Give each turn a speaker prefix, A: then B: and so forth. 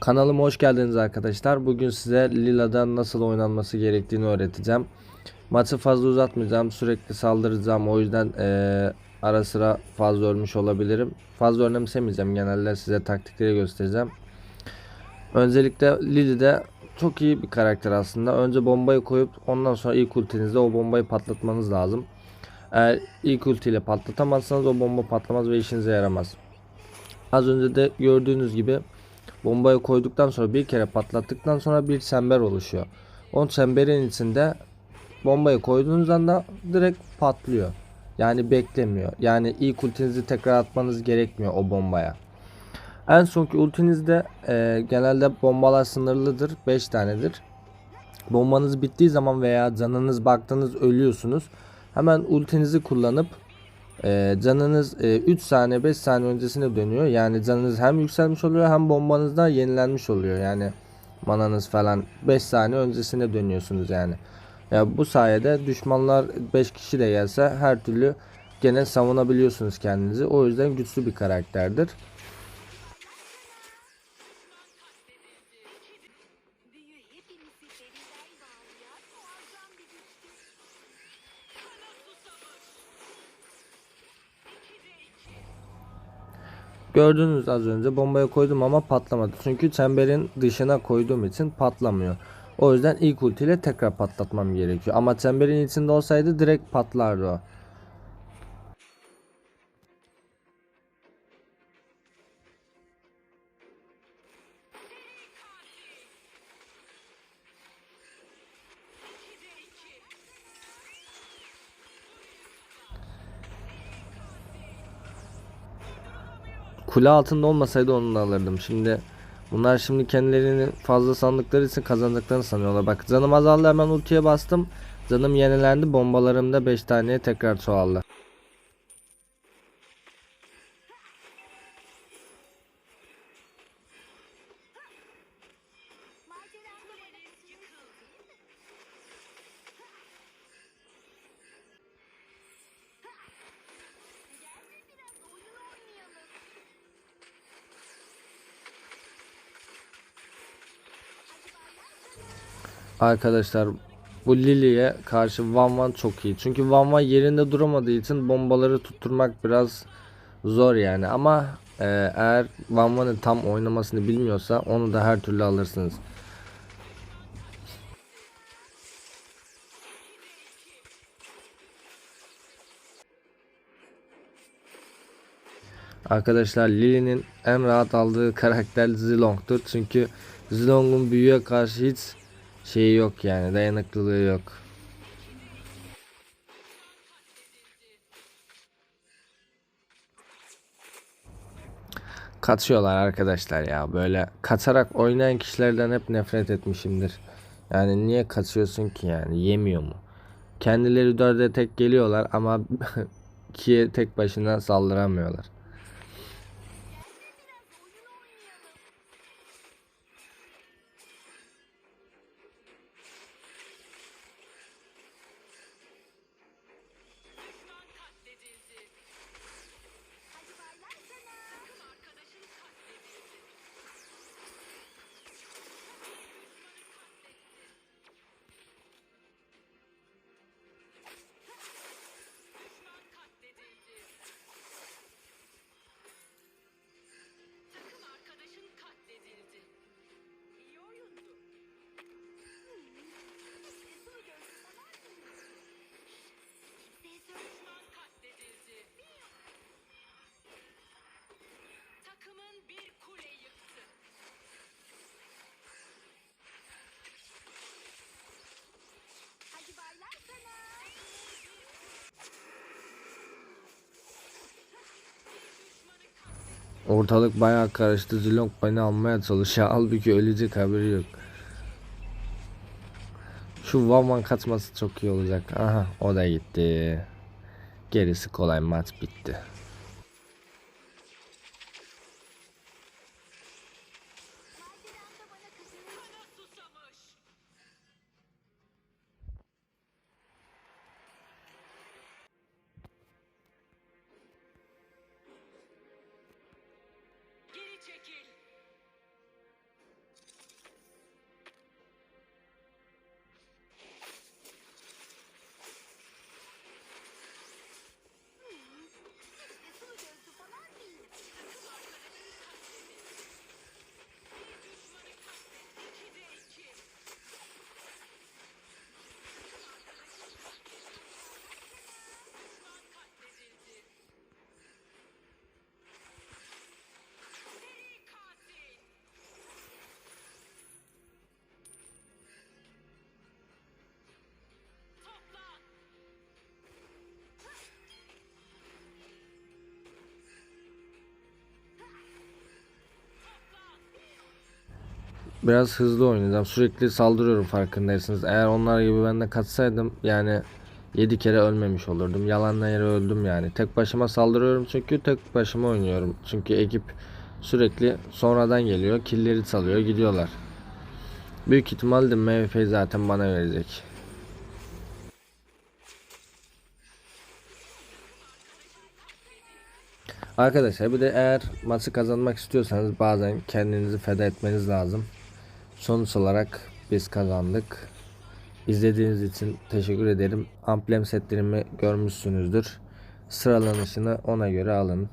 A: Kanalıma hoş geldiniz arkadaşlar. Bugün size Lila'da nasıl oynanması gerektiğini öğreteceğim. Maçı fazla uzatmayacağım. Sürekli saldıracağım. O yüzden eee, ara sıra fazla ölmüş olabilirim. Fazla önemsemeyeceğim. Genelde size taktikleri göstereceğim. Öncelikle Lili de çok iyi bir karakter aslında. Önce bombayı koyup ondan sonra ilk ultinizde o bombayı patlatmanız lazım. Eğer ilk ultiyle patlatamazsanız o bomba patlamaz ve işinize yaramaz. Az önce de gördüğünüz gibi bombayı koyduktan sonra bir kere patlattıktan sonra bir çember oluşuyor. O çemberin içinde bombayı koyduğunuz anda direkt patlıyor. Yani beklemiyor. Yani ilk ultinizi tekrar atmanız gerekmiyor o bombaya. En sonki ultinizde e, genelde bombalar sınırlıdır. 5 tanedir. Bombanız bittiği zaman veya canınız baktınız ölüyorsunuz. Hemen ultinizi kullanıp e, canınız 3 saniye 5 saniye öncesine dönüyor. Yani canınız hem yükselmiş oluyor hem bombanız da yenilenmiş oluyor. Yani mananız falan 5 saniye öncesine dönüyorsunuz yani. Ya bu sayede düşmanlar 5 kişi de gelse her türlü gene savunabiliyorsunuz kendinizi. O yüzden güçlü bir karakterdir. Gördünüz az önce bombaya koydum ama patlamadı. Çünkü çemberin dışına koyduğum için patlamıyor. O yüzden ilk ultiyle tekrar patlatmam gerekiyor. Ama çemberin içinde olsaydı direkt patlardı o. Kule altında olmasaydı onu alırdım. Şimdi bunlar şimdi kendilerini fazla sandıkları için kazandıklarını sanıyorlar. Bak canım azaldı hemen ultiye bastım. Canım yenilendi. Bombalarım da 5 taneye tekrar çoğaldı. Arkadaşlar bu Lily'ye karşı Van Van çok iyi. Çünkü Van Van yerinde duramadığı için bombaları tutturmak biraz zor yani. Ama e, eğer Van Van'ın tam oynamasını bilmiyorsa onu da her türlü alırsınız. Arkadaşlar Lily'nin en rahat aldığı karakter Zilong'tur. Çünkü Zilong'un büyüye karşı hiç şeyi yok yani dayanıklılığı yok. Kaçıyorlar arkadaşlar ya böyle kaçarak oynayan kişilerden hep nefret etmişimdir. Yani niye kaçıyorsun ki yani yemiyor mu? Kendileri dörde tek geliyorlar ama ikiye tek başına saldıramıyorlar. Ortalık bayağı karıştı. Zilong beni almaya çalışıyor. Halbuki ölecek haberi yok. Şu Vaman kaçması çok iyi olacak. Aha o da gitti. Gerisi kolay maç bitti. Biraz hızlı oynayacağım. Sürekli saldırıyorum farkındaysanız. Eğer onlar gibi ben de katsaydım yani 7 kere ölmemiş olurdum. Yalanla yere öldüm yani. Tek başıma saldırıyorum çünkü tek başıma oynuyorum. Çünkü ekip sürekli sonradan geliyor. Killeri çalıyor gidiyorlar. Büyük ihtimalle MVP'yi zaten bana verecek. Arkadaşlar bir de eğer maçı kazanmak istiyorsanız bazen kendinizi feda etmeniz lazım. Sonuç olarak biz kazandık. İzlediğiniz için teşekkür ederim. Amblem setlerimi görmüşsünüzdür. Sıralanışını ona göre alın.